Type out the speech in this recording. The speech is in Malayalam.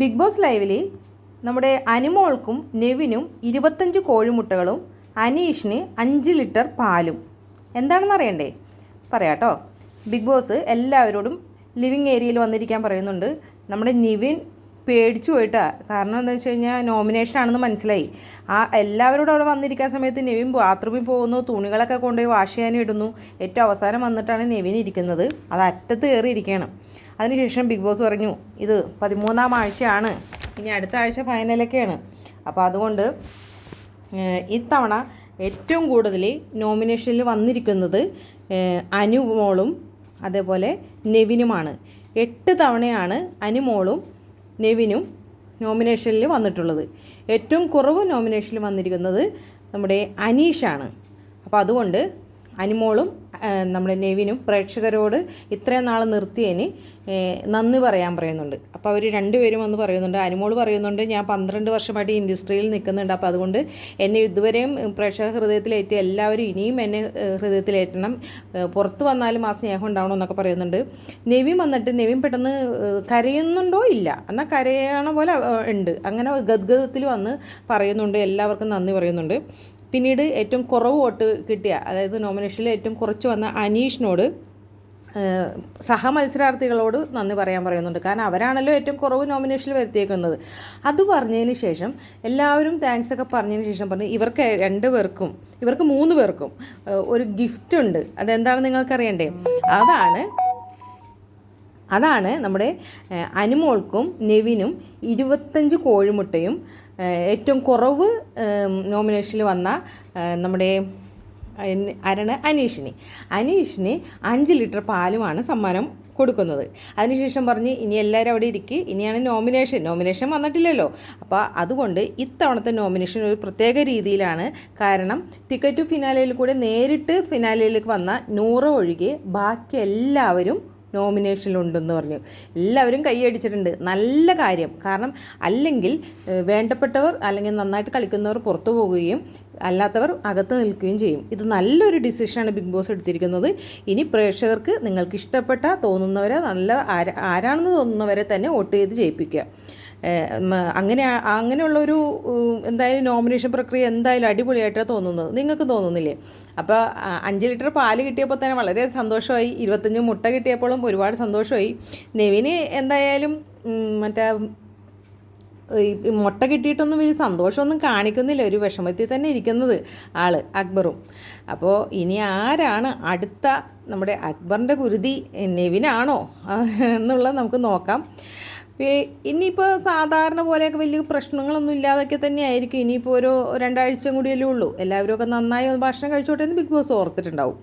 ബിഗ് ബോസ് ലൈവിൽ നമ്മുടെ അനുമോൾക്കും നെവിനും ഇരുപത്തഞ്ച് കോഴിമുട്ടകളും അനീഷിന് അഞ്ച് ലിറ്റർ പാലും. എന്താണെന്ന് അറിയണ്ടേ? പറയാട്ടോ ബിഗ് ബോസ് എല്ലാവരോടും ലിവിങ് ഏരിയയിൽ വന്നിരിക്കാൻ പറയുന്നുണ്ട്. നമ്മുടെ നിവിൻ പേടിച്ചു പോയിട്ടാ. കാരണം എന്താ വെച്ച് കഴിഞ്ഞാൽ നോമിനേഷൻ ആണെന്ന് മനസ്സിലായി. ആ എല്ലാവരോടും അവിടെ വന്നിരിക്കാൻ സമയത്ത് നെവിൻ ബാത്റൂമിൽ പോകുന്നു തുണികളൊക്കെ കൊണ്ടുപോയി വാഷ് ചെയ്യാനും ഇടുന്നു. ഏറ്റവും അവസാനം വന്നിട്ടാണ് നെവിൻ ഇരിക്കുന്നത്. അത് അറ്റത്ത് കയറി ഇരിക്കുകയാണ് അതിനുശേഷം ബിഗ് ബോസ് പറഞ്ഞു ഇത് പതിമൂന്നാം ആഴ്ചയാണ്. ഇനി അടുത്ത ആഴ്ച ഫൈനലൊക്കെയാണ് അപ്പോൾ അതുകൊണ്ട് ഇത്തവണ ഏറ്റവും കൂടുതൽ നോമിനേഷനിൽ വന്നിരിക്കുന്നത് അനുമോളും അതേപോലെ നെവിനുമാണ്. എട്ട് തവണയാണ് അനുമോളും നെവിനും നോമിനേഷനിൽ വന്നിട്ടുള്ളത്. ഏറ്റവും കുറവ് നോമിനേഷനിൽ വന്നിരിക്കുന്നത് നമ്മുടെ അനീഷാണ്. അപ്പോൾ അതുകൊണ്ട് അനുമോളും നമ്മുടെ നെവിനും പ്രേക്ഷകരോട് ഇത്രയും നാൾ നിർത്തിയതിന് നന്ദി പറയാൻ പറയുന്നുണ്ട്. അപ്പോൾ അവർ രണ്ടുപേരും ഒന്ന് പറയുന്നുണ്ട്. അനുമോൾ പറയുന്നുണ്ട് ഞാൻ പന്ത്രണ്ട് വർഷമായിട്ട് ഇൻഡസ്ട്രിയിൽ നിൽക്കുന്നുണ്ട്. അപ്പോൾ അതുകൊണ്ട് എന്നെ ഇതുവരെയും പ്രേക്ഷക ഹൃദയത്തിലേറ്റി എല്ലാവരും ഇനിയും എന്നെ ഹൃദയത്തിലേറ്റണം പുറത്ത് വന്നാലും ആ സ്നേഹം ഉണ്ടാവണം എന്നൊക്കെ പറയുന്നുണ്ട്. നെവിൻ വന്നിട്ട് നെവിൻ പെട്ടെന്ന് കരയുന്നുണ്ടോ ഇല്ല. എന്നാൽ കരയണ പോലെ ഉണ്ട്. അങ്ങനെ ഗദ്ഗതത്തിൽ വന്ന് പറയുന്നുണ്ട്. എല്ലാവർക്കും നന്ദി പറയുന്നുണ്ട്. പിന്നീട് ഏറ്റവും കുറവ് വോട്ട് കിട്ടിയ അതായത് നോമിനേഷനിൽ ഏറ്റവും കുറച്ച് വന്ന അനീഷിനോട് സഹമത്സരാർത്ഥികളോട് നന്ദി പറയാൻ പറയുന്നുണ്ട്. കാരണം അവരാണല്ലോ ഏറ്റവും കുറവ് നോമിനേഷനിൽ വരുത്തിയേക്കുന്നത്. അത് പറഞ്ഞതിന് ശേഷം എല്ലാവരും താങ്ക്സ് ഒക്കെ പറഞ്ഞതിന് ശേഷം പറഞ്ഞു ഇവർക്ക് രണ്ട് പേർക്കും ഇവർക്ക് മൂന്ന് പേർക്കും ഒരു ഗിഫ്റ്റ് ഉണ്ട്. അതെന്താണെന്ന് നിങ്ങൾക്കറിയണ്ടേ? അതാണ് അതാണ് നമ്മുടെ അനുമോൾക്കും നെവിനും ഇരുപത്തഞ്ച് കോഴിമുട്ടയും ഏറ്റവും കുറവ് നോമിനേഷനിൽ വന്ന നമ്മുടെ ആരാണ്? അനീഷിന്. അനീഷിന് അഞ്ച് ലിറ്റർ പാലുമാണ് സമ്മാനം കൊടുക്കുന്നത്. അതിനുശേഷം പറഞ്ഞ് ഇനി എല്ലാവരും അവിടെ ഇരിക്കുക ഇനിയാണ് നോമിനേഷൻ നോമിനേഷൻ വന്നിട്ടില്ലല്ലോ. അപ്പോൾ അതുകൊണ്ട് ഇത്തവണത്തെ നോമിനേഷൻ ഒരു പ്രത്യേക രീതിയിലാണ്. കാരണം ടിക്കറ്റ് ടു ഫിനാലയിൽ കൂടെ നേരിട്ട് ഫിനാലയിലേക്ക് വന്ന നൂറ് ഒഴികെ ബാക്കി എല്ലാവരും നോമിനേഷനിലുണ്ടെന്ന് പറഞ്ഞു. എല്ലാവരും കൈയടിച്ചിട്ടുണ്ട് നല്ല കാര്യം. കാരണം അല്ലെങ്കിൽ വേണ്ടപ്പെട്ടവർ അല്ലെങ്കിൽ നന്നായിട്ട് കളിക്കുന്നവർ പുറത്തു പോവുകയും അല്ലാത്തവർ അകത്ത് നിൽക്കുകയും ചെയ്യും. ഇത് നല്ലൊരു ഡിസിഷനാണ് ബിഗ് ബോസ് എടുത്തിരിക്കുന്നത്. ഇനി പ്രേക്ഷകർക്ക് നിങ്ങൾക്ക് ഇഷ്ടപ്പെട്ട തോന്നുന്നവരെ നല്ല ആരാണെന്ന് തോന്നുന്നവരെ തന്നെ വോട്ട് ചെയ്ത് ജയിപ്പിക്കുക. അങ്ങനെ അങ്ങനെയുള്ളൊരു എന്തായാലും നോമിനേഷൻ പ്രക്രിയ എന്തായാലും അടിപൊളിയായിട്ടാണ് തോന്നുന്നത്. നിങ്ങൾക്ക് തോന്നുന്നില്ലേ? അപ്പോൾ അഞ്ച് ലിറ്റർ പാൽ കിട്ടിയപ്പോൾ തന്നെ വളരെ സന്തോഷമായി. ഇരുപത്തഞ്ച് മുട്ട കിട്ടിയപ്പോഴും ഒരുപാട് സന്തോഷമായി. നെവിന് എന്തായാലും മറ്റേ മുട്ട കിട്ടിയിട്ടൊന്നും ഈ സന്തോഷമൊന്നും കാണിക്കുന്നില്ല. ഒരു വിഷമത്തിൽ തന്നെ ഇരിക്കുന്നത് ആൾ അക്ബറും. അപ്പോൾ ഇനി ആരാണ് അടുത്ത നമ്മുടെ അക്ബറിന്റെ കുരുതി നെവിനാണോ? എന്നുള്ളത് നമുക്ക് നോക്കാം. ഇനിയിപ്പോൾ സാധാരണ പോലെയൊക്കെ വലിയ പ്രശ്നങ്ങളൊന്നും ഇല്ലാതൊക്കെ തന്നെ ആയിരിക്കും. ഇനിയിപ്പോൾ ഓരോ രണ്ടാഴ്ചയും കൂടിയല്ലേ ഉള്ളൂ. എല്ലാവരും ഒക്കെ നന്നായി ഭക്ഷണം കഴിച്ചോട്ടെ എന്ന് ബിഗ് ബോസ് ഓർത്തിട്ടുണ്ടാവും.